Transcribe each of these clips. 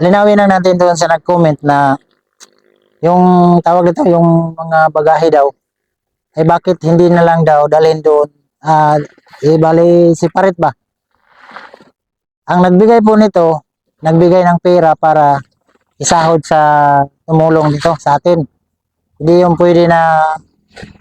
linawin na natin doon sa nag-comment na yung tawag nito, yung mga bagahe daw, eh bakit hindi na lang daw dalhin doon, ah, eh bali separate ba? Ang nagbigay po nito, nagbigay ng pera para isahod sa tumulong dito sa atin. Hindi yung pwede na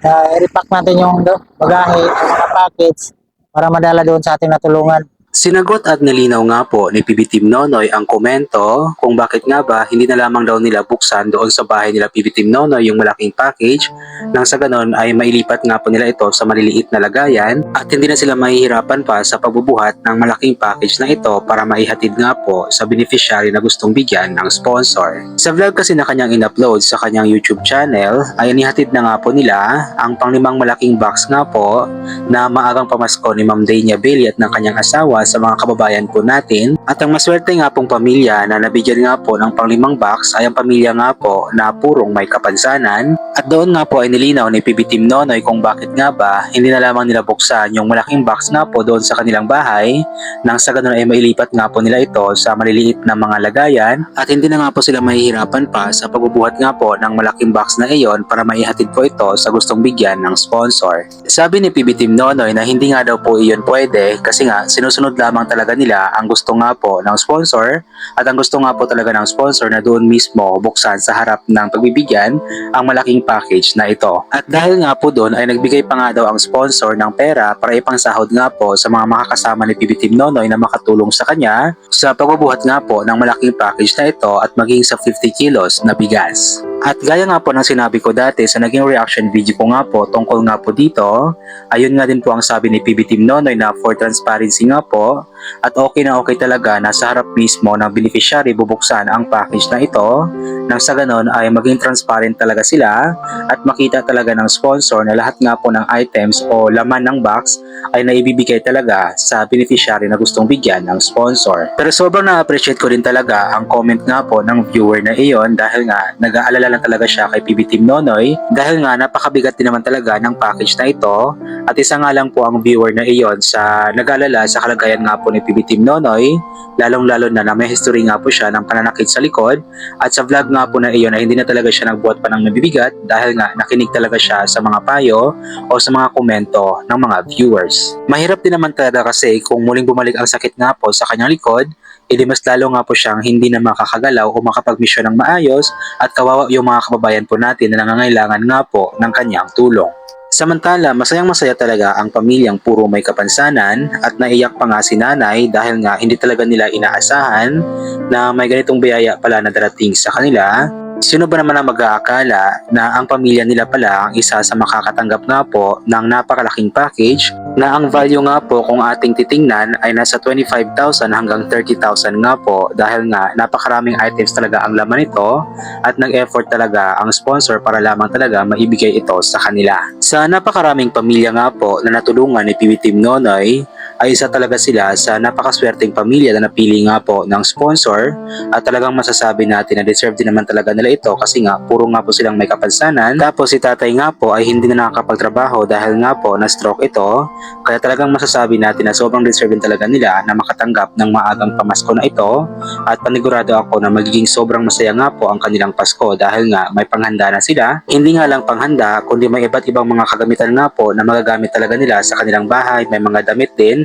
uh, repack natin yung do, bagahe, yung mga packets para madala doon sa ating natulungan. Sinagot at nalinaw nga po ni PB Team Nonoy ang komento kung bakit nga ba hindi na lamang daw nila buksan doon sa bahay nila PB Team Nonoy yung malaking package nang sa ganon ay mailipat nga po nila ito sa maliliit na lagayan at hindi na sila mahihirapan pa sa pagbubuhat ng malaking package na ito para maihatid nga po sa beneficiary na gustong bigyan ng sponsor. Sa vlog kasi na kanyang in-upload sa kanyang YouTube channel ay inihatid na nga po nila ang panglimang malaking box nga po na maagang pamasko ni Ma'am Dania Bailey at ng kanyang asawa sa mga kababayan po natin. At ang maswerte nga pong pamilya na nabigyan nga po ng panglimang box ay ang pamilya nga po na purong may kapansanan. At doon nga po ay nilinaw ni PB Team Nonoy kung bakit nga ba hindi na lamang nila buksan yung malaking box nga po doon sa kanilang bahay nang sa ganun ay mailipat nga po nila ito sa maliliit na mga lagayan at hindi na nga po sila mahihirapan pa sa pagbubuhat nga po ng malaking box na iyon para maihatid po ito sa gustong bigyan ng sponsor. Sabi ni PB Team Nonoy na hindi nga daw po iyon pwede kasi nga sinusunod lamang talaga nila ang gusto nga po ng sponsor at ang gusto nga po talaga ng sponsor na doon mismo buksan sa harap ng pagbibigyan ang malaking package na ito. At dahil nga po doon ay nagbigay pa nga daw ang sponsor ng pera para ipangsahod nga po sa mga makakasama ni Team Nonoy na makatulong sa kanya sa pagbubuhat nga po ng malaking package na ito at maging sa 50 kilos na bigas. At gaya nga po ng sinabi ko dati sa naging reaction video ko nga po tungkol nga po dito, ayun nga din po ang sabi ni PB Team Nonoy na for transparency nga po at okay na okay talaga na sa harap mismo ng beneficiary bubuksan ang package na ito nang sa ganon ay maging transparent talaga sila at makita talaga ng sponsor na lahat nga po ng items o laman ng box ay naibibigay talaga sa beneficiary na gustong bigyan ng sponsor. Pero sobrang na-appreciate ko din talaga ang comment nga po ng viewer na iyon dahil nga nag-aalala lang talaga siya kay PB Team Nonoy dahil nga napakabigat din naman talaga ng package na ito at isa nga lang po ang viewer na iyon sa nag-aalala sa kalagayan nga po ni PB Team Nonoy lalong-lalo na na may history nga po siya ng pananakit sa likod at sa vlog nga po na iyon ay hindi na talaga siya nagbuhat pa ng nabibigat dahil nga nakinig talaga siya sa mga payo o sa mga komento ng mga viewers. Mahirap din naman talaga kasi kung muling bumalik ang sakit nga po sa kanyang likod, edi mas lalo nga po siyang hindi na makakagalaw o makapagmisyon ng maayos at kawawa yung mga kababayan po natin na nangangailangan nga po ng kanyang tulong. Samantala, masayang masaya talaga ang pamilyang puro may kapansanan at naiyak pa nga si nanay dahil nga hindi talaga nila inaasahan na may ganitong biyaya pala na darating sa kanila. Sino ba naman ang mag-aakala na ang pamilya nila pala ang isa sa makakatanggap nga po ng napakalaking package na ang value nga po kung ating titingnan ay nasa 25,000 hanggang 30,000 nga po dahil nga napakaraming items talaga ang laman nito at nag-effort talaga ang sponsor para lamang talaga maibigay ito sa kanila. Sa napakaraming pamilya nga po na natulungan ni PB Team Nonoy ay isa talaga sila sa napakaswerteng pamilya na napili nga po ng sponsor. At talagang masasabi natin na deserve din naman talaga nila ito kasi nga puro nga po silang may kapansanan. Tapos si tatay nga po ay hindi na nakakapagtrabaho dahil nga po na stroke ito. Kaya talagang masasabi natin na sobrang deserve din talaga nila na makatanggap ng maagang pamasko na ito. At panigurado ako na magiging sobrang masaya nga po ang kanilang Pasko dahil nga may panghanda na sila. Hindi nga lang panghanda kundi may iba't ibang mga kagamitan nga po na magagamit talaga nila sa kanilang bahay. May mga damit din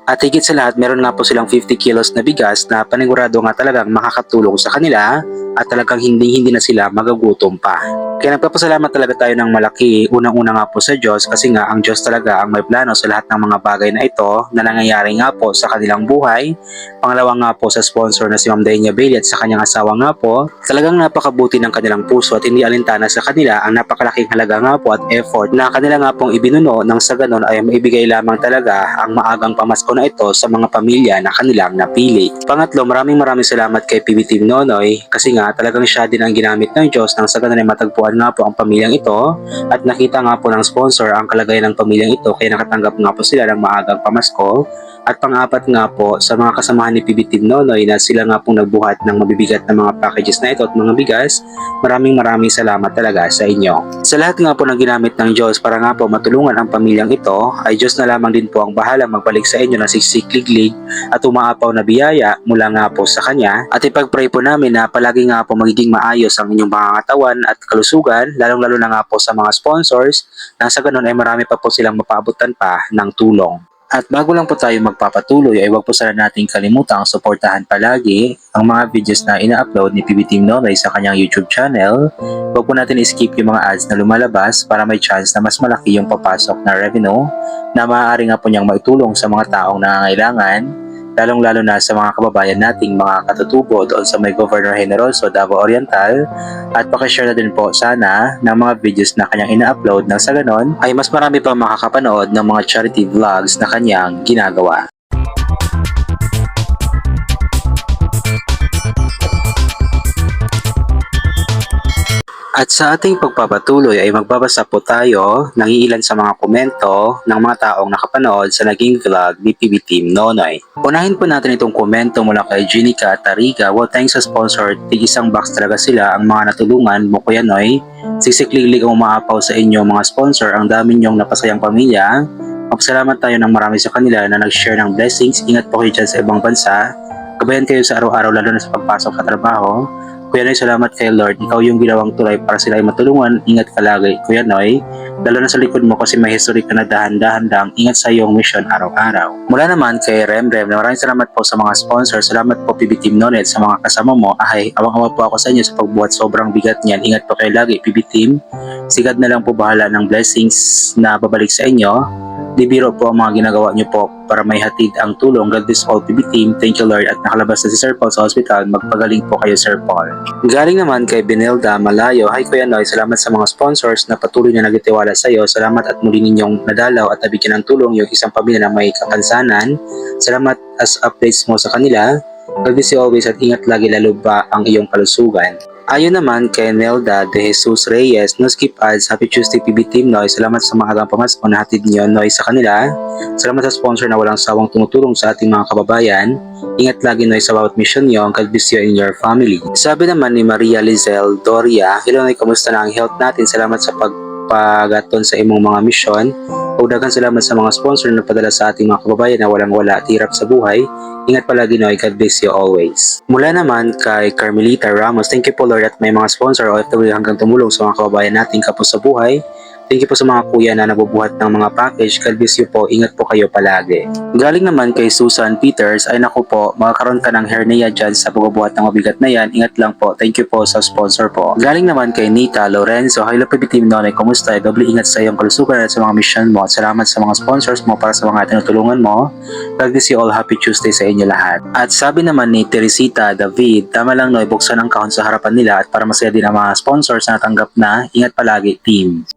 at higit sa lahat, meron nga po silang 50 kilos na bigas na panigurado nga talagang makakatulong sa kanila at talagang hindi hindi na sila magagutom pa. Kaya nagpapasalamat talaga tayo ng malaki unang-una nga po sa Diyos kasi nga ang Diyos talaga ang may plano sa lahat ng mga bagay na ito na nangyayari nga po sa kanilang buhay. Pangalawa nga po sa sponsor na si Ma'am Dania Bailey at sa kanyang asawa nga po, talagang napakabuti ng kanilang puso at hindi alintana sa kanila ang napakalaking halaga nga po at effort na kanila nga pong ibinuno nang sa ganon ay maibigay lamang talaga ang maagang pamasko na ito sa mga pamilya na kanilang napili. Pangatlo, maraming maraming salamat kay PB Team Nonoy kasi nga talagang siya din ang ginamit ng Diyos nang sa ganon ay matagpuan nga po ang pamilyang ito at nakita nga po ng sponsor ang kalagayan ng pamilyang ito kaya nakatanggap nga po sila ng maagang pamasko At pang-apat nga po, sa mga kasamahan ni Team Nonoy na sila nga pong nagbuhat ng mabibigat na mga packages na ito at mga bigas, maraming maraming salamat talaga sa inyo. Sa lahat nga po ng ginamit ng Diyos para nga po matulungan ang pamilyang ito, ay Diyos na lamang din po ang bahala magbalik sa inyo ng siksikliglig at umaapaw na biyaya mula nga po sa Kanya. At ipag-pray po namin na palagi nga po magiging maayos ang inyong mga katawan at kalusugan, lalong-lalo na nga po sa mga sponsors, na sa ganun ay marami pa po silang mapaabutan pa ng tulong. At bago lang po tayo magpapatuloy ay huwag po sana nating kalimutang suportahan palagi ang mga videos na ina-upload ni PB Team Nonoy sa kanyang YouTube channel. Huwag po natin skip yung mga ads na lumalabas para may chance na mas malaki yung papasok na revenue na maaari nga po niyang maitulong sa mga taong nangangailangan lalong-lalo na sa mga kababayan nating mga katutubo doon sa may Governor Generoso Davao Oriental at pakishare na din po sana ng mga videos na kanyang ina-upload nang sa ganon ay mas marami pang makakapanood ng mga charity vlogs na kanyang ginagawa. At sa ating pagpapatuloy ay magbabasa po tayo ng iilan sa mga komento ng mga taong nakapanood sa naging vlog ni PB Team Nonoy. Unahin po natin itong komento mula kay Jenica Tariga. Well, thanks sa sponsor, tig isang box talaga sila ang mga natulungan mo Kuya Noy. Sisiklilig ang umaapaw sa inyo mga sponsor, ang dami niyong napasayang pamilya. Magpasalamat tayo ng marami sa kanila na nag-share ng blessings. Ingat po kayo dyan sa ibang bansa. Gabayan kayo sa araw-araw lalo na sa pagpasok sa trabaho. Kuya Noy, salamat kay Lord. Ikaw yung ginawang tulay para sila ay matulungan. Ingat ka lagi, Kuya Noy. Lalo na sa likod mo kasi may history ka na dahan-dahan. Ingat sa iyong mission araw-araw. Mula naman kay Remrem, na maraming salamat po sa mga sponsor. Salamat po PB Team Nonet sa mga kasama mo. Ay, awang-awa po ako sa inyo sa pagbuhat. Sobrang bigat niyan. Ingat po kayo lagi, PB Team. Sigad na lang po bahala ng blessings na babalik sa inyo. Di po ang mga ginagawa niyo po para may hatid ang tulong. God bless all PB team. Thank you Lord. At nakalabas na si Sir Paul sa hospital. Magpagaling po kayo Sir Paul. Galing naman kay Benelda Malayo. Hi Kuya Noy, salamat sa mga sponsors na patuloy na nagtitiwala sa iyo. Salamat at muli ninyong nadalaw at nabigyan ng tulong yung isang pamilya na may kapansanan. Salamat as updates mo sa kanila. God bless you always at ingat lagi lalo ba ang iyong kalusugan. Ayon naman kay Nelda de Jesus Reyes, no skip ads, Happy Tuesday PB Team Noy. Salamat sa mga agang pamasko na hatid niyo Noy sa kanila. Salamat sa sponsor na walang sawang tumutulong sa ating mga kababayan. Ingat lagi Noy sa bawat mission niyo. Bless you and your family. Sabi naman ni Maria Lizel Doria, Hello Noy, kamusta na ang health natin? Salamat sa pagpagaton sa imong mga mission. Ug daghan salamat sa mga sponsor na padala sa ating mga kababayan na walang wala at hirap sa buhay. Ingat palagi Noy, God bless you always. Mula naman kay Carmelita Ramos, thank you po Lord at may mga sponsor o OFW hanggang tumulong sa mga kababayan nating kapos sa buhay. Thank you po sa mga kuya na nabubuhat ng mga package. God bless you po. Ingat po kayo palagi. Galing naman kay Susan Peters, ay naku po, magkakaroon ka ng hernia dyan sa pagbubuhat ng mabigat na yan. Ingat lang po. Thank you po sa sponsor po. Galing naman kay Nita Lorenzo, Hello PB Team Nonay, kumusta? Doble ingat sa iyong kalusugan at sa mga mission mo. At salamat sa mga sponsors mo para sa mga tinutulungan mo. God bless you all. Happy Tuesday sa inyo lahat. At sabi naman ni Teresita David, tama lang no, ibuksan ang kahon sa harapan nila at para masaya din ang mga sponsors na natanggap na. Ingat palagi, team.